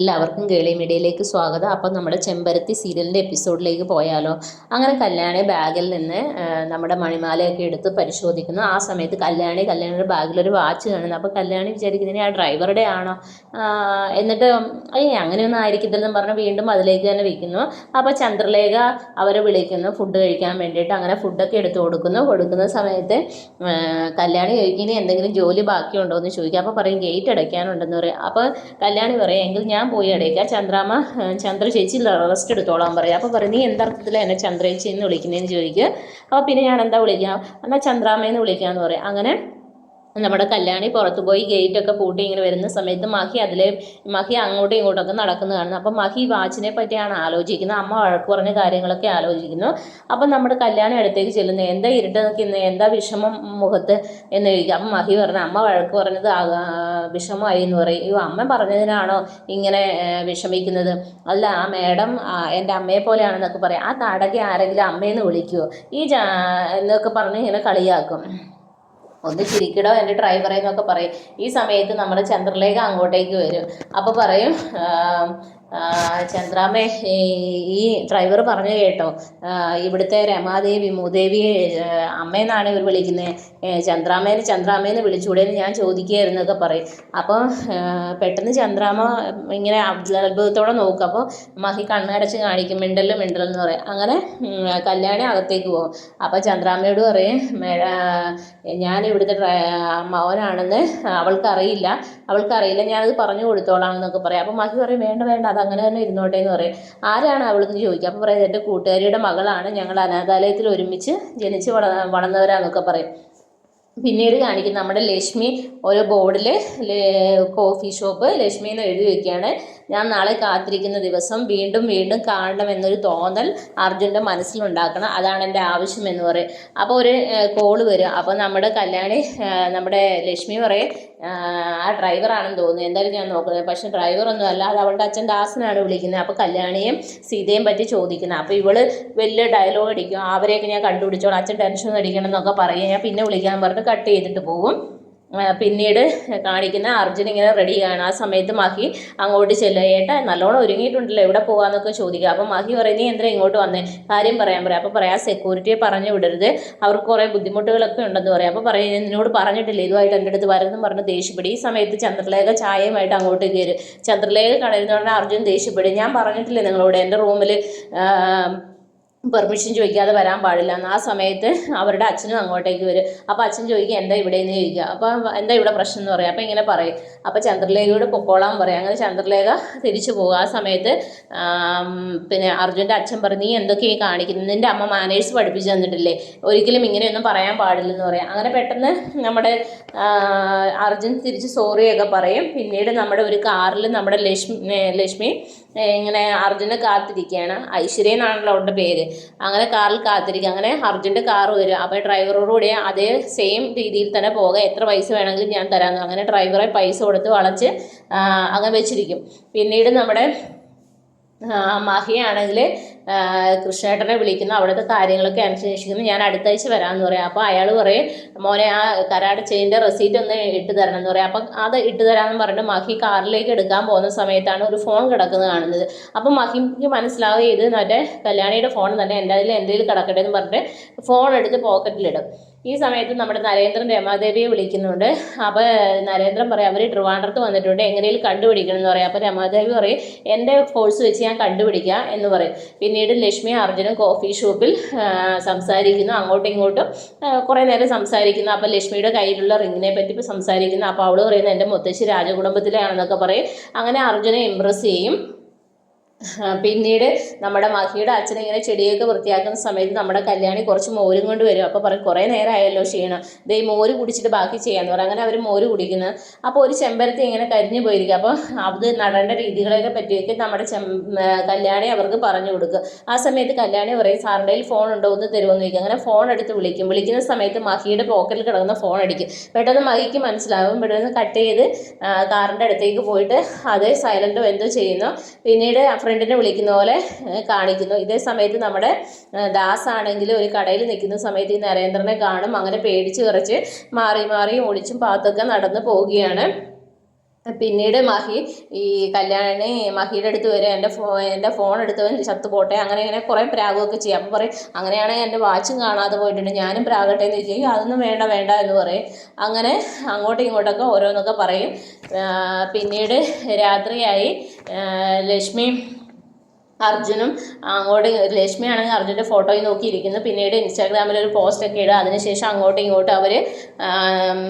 എല്ലാവർക്കും ഗേളി മീഡിയയിലേക്ക് സ്വാഗതം. അപ്പം നമ്മുടെ ചെമ്പരത്തി സീരിയലിന്റെ എപ്പിസോഡിലേക്ക് പോയാലോ? അങ്ങനെ കല്യാണി ബാഗിൽ നിന്ന് നമ്മുടെ മണിമാലയൊക്കെ എടുത്ത് പരിശോധിക്കുന്നു. ആ സമയത്ത് കല്യാണി കല്യാണിയുടെ ബാഗിലൊരു വാച്ച് കാണുന്നു. അപ്പോൾ കല്യാണി വിചാരിക്കുന്നതിന് ആ ഡ്രൈവറുടെ ആണോ? എന്നിട്ട് ഏയ് അങ്ങനെയൊന്നും ആയിരിക്കത്തില്ലെന്ന് പറഞ്ഞ് വീണ്ടും അതിലേക്ക് തന്നെ വയ്ക്കുന്നു അപ്പോൾ ചന്ദ്രലേഖ അവരെ വിളിക്കുന്നു ഫുഡ് കഴിക്കാൻ വേണ്ടിയിട്ട്. അങ്ങനെ ഫുഡൊക്കെ എടുത്ത് കൊടുക്കുന്നു. കൊടുക്കുന്ന സമയത്ത് കല്യാണി ചോദിക്കുന്നതിന് എന്തെങ്കിലും ജോലി ബാക്കിയുണ്ടോ? എന്ന് ചോദിക്കുക അപ്പോൾ പറയും ഗേറ്റ് അടയ്ക്കാനുണ്ടെന്ന് പറയും. അപ്പോൾ കല്യാണി പറയും എങ്കിൽ ഞാൻ പോയി അടയ്ക്കാം ചന്ദ്രാമ്മ ചന്ദ്ര ചേച്ചി റെസ്റ്റ് എടുത്തോളാൻ പറയും. അപ്പോൾ പറയും നീ എന്തർത്ഥത്തിലാണ് എന്നെ ചന്ദ്ര ചേച്ചി എന്ന് വിളിക്കുന്നതെന്ന് ചോദിക്കുക അപ്പോൾ പിന്നെ ഞാൻ എന്താ വിളിക്കാം? എന്നാൽ ചന്ദ്രാമ്മയെന്ന് വിളിക്കാമെന്ന് പറയും. അങ്ങനെ നമ്മുടെ കല്യാണി പുറത്ത് പോയി ഗേറ്റൊക്കെ പൂട്ടി ഇങ്ങനെ വരുന്ന സമയത്ത് മഹി അതിലെ മഹി അങ്ങോട്ടും ഇങ്ങോട്ടൊക്കെ നടക്കുന്നത് കാണുന്നു. അപ്പം മഹി വാച്ചിനെ പറ്റിയാണ് ആലോചിക്കുന്നത്. അമ്മ വഴക്ക് പറഞ്ഞ കാര്യങ്ങളൊക്കെ ആലോചിക്കുന്നു. അപ്പം നമ്മുടെ കല്യാണി അടുത്തേക്ക് ചെല്ലുന്നു. എന്താ ഇരുട്ട് നിൽക്കുന്നത് എന്താ വിഷമം മുഖത്ത് എന്ന് ചോദിക്കുക അപ്പം മഹി പറഞ്ഞു അമ്മ വഴക്ക് പറഞ്ഞത് വിഷമമായി എന്ന് പറയും. അയ്യോ അമ്മ പറഞ്ഞതിനാണോ ഇങ്ങനെ വിഷമിക്കുന്നത്? അല്ല ആ മേഡം എന്റെ അമ്മയെ പോലെയാണെന്നൊക്കെ പറയും. ആ താടകെ ആരെങ്കിലും അമ്മയെന്ന് വിളിക്കുമോ ഈ ജാ എന്നൊക്കെ പറഞ്ഞ് ഇങ്ങനെ കളിയാക്കും. ഒന്ന് ചിരിക്കടോ എന്റെ ഡ്രൈവറെ എന്നൊക്കെ പറയും. ഈ സമയത്ത് നമ്മൾ ചന്ദ്രലേഖ അങ്ങോട്ടേക്ക് വരും. അപ്പോൾ പറയും ചന്ദ്രാമ്മേ ഈ ഡ്രൈവർ പറഞ്ഞു കേട്ടോ. ഇവിടുത്തെ രമാദേവി മൂദേവി അമ്മയെന്നാണ് ഇവർ വിളിക്കുന്നത് ചന്ദ്രാമ്മേനെ ചന്ദ്രാമ്മേന്ന് വിളിച്ചുകൂടെ ഞാൻ ഞാൻ ചോദിക്കുകയായിരുന്നൊക്കെ പറയും. അപ്പോൾ പെട്ടെന്ന് ചന്ദ്രാമ്മ ഇങ്ങനെ അത്ഭുത- അത്ഭുതത്തോടെ നോക്കും. അപ്പോൾ മഹി കണ്ണടച്ച് കാണിക്കും മിണ്ടൽ മിണ്ടലെന്ന് പറയും. അങ്ങനെ കല്യാണി അകത്തേക്ക് പോകും. അപ്പോൾ ചന്ദ്രാമ്മയോട് പറയും "മേ- ആ, ഞാൻ ഇവിടുത്തെ മോനാണെന്ന് അവൾക്കറിയില്ല. അവൾക്കറിയില്ല ഞാനത് പറഞ്ഞു കൊടുത്തോളാം എന്നൊക്കെ പറയും. അപ്പോൾ മഹി പറയും വേണ്ട വേണ്ട അത് അങ്ങനെ തന്നെ ഇരുന്നോട്ടെ എന്ന് പറയും. ആരാണ് അവളെന്ന് ചോദിക്കുക അപ്പോൾ പറയും എന്റെ കൂട്ടുകാരിയുടെ മകളാണ്. ഞങ്ങൾ അനാഥാലയത്തിൽ ഒരുമിച്ച് ജനിച്ച് വള വളർന്നവരാന്നൊക്കെ പറയും. പിന്നീട് കാണിക്കും നമ്മുടെ ലക്ഷ്മി ഒരു ബോർഡിൽ കോഫി ഷോപ്പ് ലക്ഷ്മി എന്ന് എഴുതി വെക്കുകയാണ്. ഞാൻ നാളെ കാത്തിരിക്കുന്ന ദിവസം വീണ്ടും വീണ്ടും കാണണം എന്നൊരു തോന്നൽ അർജുന്റെ മനസ്സിലുണ്ടാക്കണം. അതാണ് എന്റെ ആവശ്യം എന്ന് പറയും. അപ്പോൾ ഒരു കോൾ വരും. അപ്പോൾ നമ്മുടെ കല്യാണി നമ്മുടെ ലക്ഷ്മി പറയും ആ, ഡ്രൈവറാണെന്ന് തോന്നുന്നു. എന്തായാലും ഞാൻ നോക്കുന്നത്. പക്ഷേ ഡ്രൈവറൊന്നും അല്ല അത് അവളുടെ അച്ഛൻ ദാസനാണ് വിളിക്കുന്നത്. അപ്പോൾ കല്യാണിയും സീതയും പറ്റി ചോദിക്കുന്നത്. അപ്പോൾ ഇവൾ വലിയ ഡയലോഗ് അടിക്കും. അവരെയൊക്കെ ഞാൻ കണ്ടുപിടിച്ചോളാം. അച്ഛൻ ടെൻഷൻ അടിക്കണം എന്നൊക്കെ പറയും. ഞാൻ പിന്നെ വിളിക്കാൻ പറഞ്ഞിട്ട് കട്ട് ചെയ്തിട്ട് പോകും പിന്നീട് കാണിക്കുന്ന അർജുൻ ഇങ്ങനെ റെഡിയാണ് ആ സമയത്ത് മഹി അങ്ങോട്ട് ചെല്ലുക. ഏട്ടാ നല്ലോണം ഒരുങ്ങിയിട്ടുണ്ടല്ലോ. എവിടെ പോകാന്നൊക്കെ ചോദിക്കുക. അപ്പം മഹി പറയും എന്തിനാ ഇങ്ങോട്ട് വന്നേ? കാര്യം പറയാൻ പറയാം. അപ്പോൾ പറയാം സെക്യൂരിറ്റിയെ പറഞ്ഞു വിടരുത്. അവർക്ക് കുറേ ബുദ്ധിമുട്ടുകളൊക്കെ ഉണ്ടെന്ന് പറയാം. അപ്പോൾ പറയും എന്നോട് പറഞ്ഞിട്ടില്ല. ഇതുമായിട്ട് എന്റെ അടുത്ത് വരുന്നു പറഞ്ഞ് ദേഷ്യപ്പെടി. ഈ സമയത്ത് ചന്ദ്രലേഖ ചായയുമായിട്ട് അങ്ങോട്ട് കയറി. ചന്ദ്രലേഖ കടരുന്നതുകൊണ്ട് അർജുൻ ദേഷ്യപ്പെടും. ഞാൻ പറഞ്ഞിട്ടില്ലേ നിങ്ങളോട്? എന്റെ റൂമിൽ പെർമിഷൻ ചോദിക്കാതെ വരാൻ പാടില്ല. എന്ന് ആ സമയത്ത് അവരുടെ അച്ഛനും അങ്ങോട്ടേക്ക് വരും. അപ്പോൾ അച്ഛൻ ചോദിക്കുക എന്താ ഇവിടെ എന്ന് ചോദിക്കുക? അപ്പോൾ എന്താ ഇവിടെ പ്രശ്നം എന്ന് പറയും. അപ്പോൾ ഇങ്ങനെ പറയും. അപ്പോൾ ചന്ദ്രലേഖയോട് പൊക്കോളാൻ പറയും. അങ്ങനെ ചന്ദ്രലേഖ തിരിച്ചു പോകും. ആ സമയത്ത് പിന്നെ അർജുന്റെ അച്ഛൻ പറഞ്ഞു നീ എന്തൊക്കെയാണ് കാണിക്കുന്നത്? നിന്റെ അമ്മ മാനേഴ്സ് പഠിപ്പിച്ചു തന്നിട്ടില്ലേ? ഒരിക്കലും ഇങ്ങനെയൊന്നും പറയാൻ പാടില്ലെന്ന് പറയാം. അങ്ങനെ പെട്ടെന്ന് നമ്മുടെ അർജുൻ തിരിച്ച് സോറിയൊക്കെ പറയും. പിന്നീട് നമ്മുടെ ഒരു കാറിൽ നമ്മുടെ ലക്ഷ്മി ലക്ഷ്മി ഇങ്ങനെ അർജുനെ കാത്തിരിക്കുകയാണ്. ഐശ്വര്യ എന്നാണല്ലോ അവളുടെ പേര്. അങ്ങനെ കാറിൽ കാത്തിരിക്കുക. അങ്ങനെ അർജുന്റെ കാർ വരും അപ്പോൾ ഡ്രൈവറോട് കൂടി അതേ സെയിം രീതിയിൽ തന്നെ പോകാം എത്ര പൈസ വേണമെങ്കിലും ഞാൻ തരാമെന്ന്. അങ്ങനെ ഡ്രൈവറെ പൈസ കൊടുത്ത് വളച്ച് അങ്ങനെ വെച്ചിരിക്കും. പിന്നീട് നമ്മുടെ മഹിയാണെങ്കിൽ കൃഷ്ണേട്ടനെ വിളിക്കുന്നു. അവിടുത്തെ കാര്യങ്ങളൊക്കെ അന്വേഷിക്കുന്നു ഞാൻ അടുത്ത ആഴ്ച വരാമെന്ന് പറയാം. അപ്പോൾ അയാൾ പറയും മോനെ ആ കരാട് ചെയിന്റെ റെസീറ്റ് ഒന്ന് ഇട്ട് തരണം എന്ന് പറയാം. അപ്പം അത് ഇട്ട് തരാമെന്ന് പറഞ്ഞിട്ട് മഹി കാറിലേക്ക് എടുക്കാൻ പോകുന്ന സമയത്താണ് ഒരു ഫോൺ കിടക്കുന്നത് കാണുന്നത്. അപ്പം മഹിക്ക് മനസ്സിലാവുക ഇത് മറ്റേ കല്യാണിയുടെ ഫോൺ തന്നെ എന്റെ അതിൽ എന്തെങ്കിലും കിടക്കട്ടെ എന്ന് പറഞ്ഞിട്ട് ഫോൺ എടുത്ത് പോക്കറ്റിലിടും ഈ സമയത്ത് നമ്മുടെ നരേന്ദ്രൻ രമാദേവിയെ വിളിക്കുന്നുണ്ട്. അപ്പോൾ നരേന്ദ്രൻ പറയും അവർ ട്രിവാൻഡ്രത്ത് വന്നിട്ടുണ്ട്. എങ്ങനെയും കണ്ടുപിടിക്കണം എന്ന് പറയും. അപ്പോൾ രമാദേവി പറയും എന്റെ ഫോഴ്സ് വെച്ച് ഞാൻ കണ്ടുപിടിക്കാം എന്ന് പറയും. പിന്നീട് ലക്ഷ്മി അർജുനും കോഫി ഷോപ്പിൽ സംസാരിക്കുന്നു. അങ്ങോട്ടും ഇങ്ങോട്ടും കുറേ നേരം സംസാരിക്കുന്നു. അപ്പോൾ ലക്ഷ്മിയുടെ കയ്യിലുള്ള റിങ്ങിനെ പറ്റി സംസാരിക്കുന്നു. അപ്പോൾ അവൾ പറയുന്നത് എന്റെ മുത്തശ്ശി രാജകുടുംബത്തിലാണെന്നൊക്കെ പറയും. അങ്ങനെ അർജുനെ ഇമ്പ്രസ് ചെയ്യും. പിന്നീട് നമ്മുടെ മഹിയുടെ അച്ഛൻ ഇങ്ങനെ ചെടിയൊക്കെ വൃത്തിയാക്കുന്ന സമയത്ത് നമ്മുടെ കല്യാണി കുറച്ച് മോരും കൊണ്ട് വരും. അപ്പോൾ പറയും കുറേ നേരമായല്ലോ ക്ഷീണം ദേ മോര് കുടിച്ചിട്ട് ബാക്കി ചെയ്യാന്ന് പറയും. അങ്ങനെ അവർ മോര് കുടിക്കുന്നത് അപ്പോൾ ഒരു ചെമ്പരത്തി ഇങ്ങനെ കരിഞ്ഞു പോയിരിക്കും. അപ്പോൾ അത് നടേണ്ട രീതികളെയൊക്കെ പറ്റിയൊക്കെ നമ്മുടെ ചെം കല്യാണി അവർക്ക് പറഞ്ഞു കൊടുക്കുക ആ സമയത്ത് കല്യാണി പറയും സാറിന്റെ ഫോൺ ഉണ്ടോ? ഒന്ന് തരുമെന്ന് ചോദിക്കും. അങ്ങനെ ഫോൺ എടുത്ത് വിളിക്കും. വിളിക്കുന്ന സമയത്ത് മഹിയുടെ പോക്കറ്റിൽ കിടക്കുന്ന ഫോൺ അടിക്കും. പെട്ടെന്ന് മഹിക്ക് മനസ്സിലാവും. പെട്ടെന്ന് കട്ട് ചെയ്ത് കാറിന്റെ അടുത്തേക്ക് പോയിട്ട് അത് സൈലന്റോ എന്തോ ചെയ്യുന്നു. പിന്നീട് ഫ്രണ്ടിനെ വിളിക്കുന്ന പോലെ കാണിക്കുന്നു. ഇതേ സമയത്ത് നമ്മുടെ ദാസ് ആണെങ്കിൽ ഒരു കടയിൽ നിൽക്കുന്ന സമയത്ത് ഈ നരേന്ദ്രനെ കാണും. അങ്ങനെ പേടിച്ച് കുറച്ച് മാറി മാറി ഒളിച്ചും പാത്തൊക്കെ നടന്നു പോവുകയാണ്. പിന്നീട് മഹി ഈ കല്യാണി മഹിയുടെ അടുത്ത് വരെ എന്റെ ഫോ എന്റെ ഫോൺ എടുത്തവൻ ചത്തു പോട്ടെ അങ്ങനെ ഇങ്ങനെ കുറേ പ്രാഗമൊക്കെ ചെയ്യും. അപ്പം പറയും അങ്ങനെയാണെങ്കിൽ എന്റെ വാച്ചും കാണാതെ പോയിട്ടുണ്ട്. ഞാനും പ്രാഗട്ടെ എന്ന് ചോദിക്കും. അതൊന്നും വേണ്ട വേണ്ട എന്ന് പറയും. അങ്ങനെ അങ്ങോട്ടും ഇങ്ങോട്ടൊക്കെ ഓരോന്നൊക്കെ പറയും. പിന്നീട് രാത്രിയായി. ആ, ലക്ഷ്മിയും അർജുനും അങ്ങോട്ട് ലക്ഷ്മിയാണെങ്കിൽ അർജുന്റെ ഫോട്ടോയിൽ നോക്കിയിരിക്കുന്നു. പിന്നീട് ഇൻസ്റ്റാഗ്രാമിൽ ഒരു പോസ്റ്റ് ഒക്കെ ഇടുക. അതിനുശേഷം അങ്ങോട്ടും ഇങ്ങോട്ടും അവർ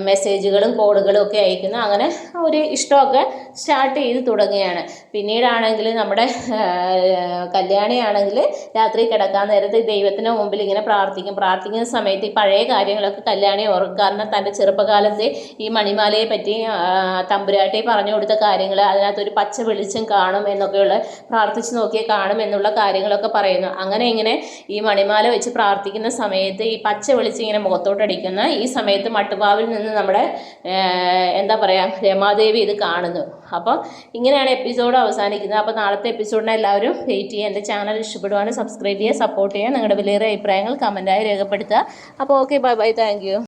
മെസ്സേജുകളും കോളുകളും ഒക്കെ അയക്കുന്നു. അങ്ങനെ ഒരു ഇഷ്ടമൊക്കെ സ്റ്റാർട്ട് ചെയ്ത് തുടങ്ങുകയാണ്. പിന്നീടാണെങ്കിൽ നമ്മുടെ കല്യാണിയാണെങ്കിൽ രാത്രി കിടക്കാൻ നേരത്ത് ദൈവത്തിന് മുമ്പിൽ ഇങ്ങനെ പ്രാർത്ഥിക്കും. പ്രാർത്ഥിക്കുന്ന സമയത്ത് ഈ പഴയ കാര്യങ്ങളൊക്കെ കല്യാണി ഓർക്കും. കാരണം തന്റെ ചെറുപ്പകാലത്തെ ഈ മണിമാലയെ പറ്റി തമ്പുരാട്ടി പറഞ്ഞു കൊടുത്ത കാര്യങ്ങൾ അതിനകത്തൊരു പച്ച വെളിച്ചം കാണും എന്നൊക്കെയുള്ള പ്രാർത്ഥിച്ചു നോക്കിയാൽ കാണും എന്നുള്ള കാര്യങ്ങളൊക്കെ പറയുന്നു. അങ്ങനെ ഇങ്ങനെ ഈ മണിമാല വെച്ച് പ്രാർത്ഥിക്കുന്ന സമയത്ത് ഈ പച്ച വെളിച്ചം ഇങ്ങനെ മുഖത്തോട്ടടിക്കുന്ന ഈ സമയത്ത് മട്ടുപാവിൽ നിന്ന് നമ്മുടെ എന്താ പറയുക രമാദേവി ഇത് കാണുന്നു. അപ്പോൾ ഇങ്ങനെയാണ് എപ്പിസോഡ് അവസാനിക്കുന്നത്. അപ്പോൾ നാളത്തെ എപ്പിസോഡിനെ എല്ലാവരും വെയിറ്റ് ചെയ്യുക. എന്റെ ചാനൽ ഇഷ്ടപ്പെടുവാനും സബ്സ്ക്രൈബ് ചെയ്യുക സപ്പോർട്ട് ചെയ്യുക. നിങ്ങളുടെ വലിയ അഭിപ്രായങ്ങൾ കമന്റായി രേഖപ്പെടുത്തുക. അപ്പോൾ ഓക്കെ ബൈ ബൈ. താങ്ക്